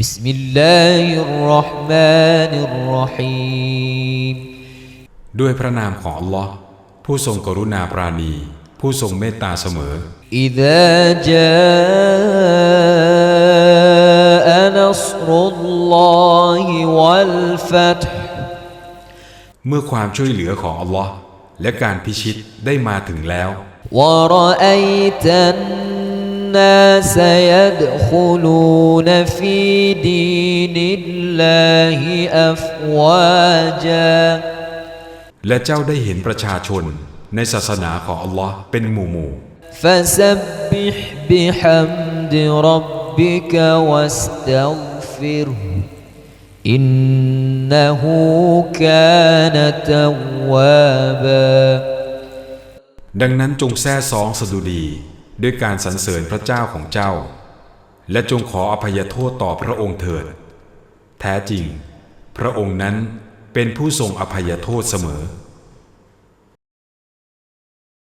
بسم الله الرحمن الرحيم ด้วยพระนามของอัลลอฮ์ผู้ทรงกรุณาปราณี ผู้ทรงเมตตาเสมอ إذا جاء نصر الله والفتح เมื่อความช่วยเหลือของอัลลอฮ์และการพิชิตได้มาถึงแล้ว ورأيت الناس يدخلون في دين الله أفواجا และเจ้าได้เห็นประชาชนในศาสนาของอัลลอฮ์เป็นหมู่หมู่ فسبح بحمد ربك واستغفره إنه كان توابا ดังนั้นจงแท้ซองสดุดี ด้วยการสรรเสริญพระเจ้าของเจ้า และจงขออภัยโทษต่อพระองค์เถิด แท้จริง พระองค์นั้นเป็นผู้ทรงอภัยโทษเสมอ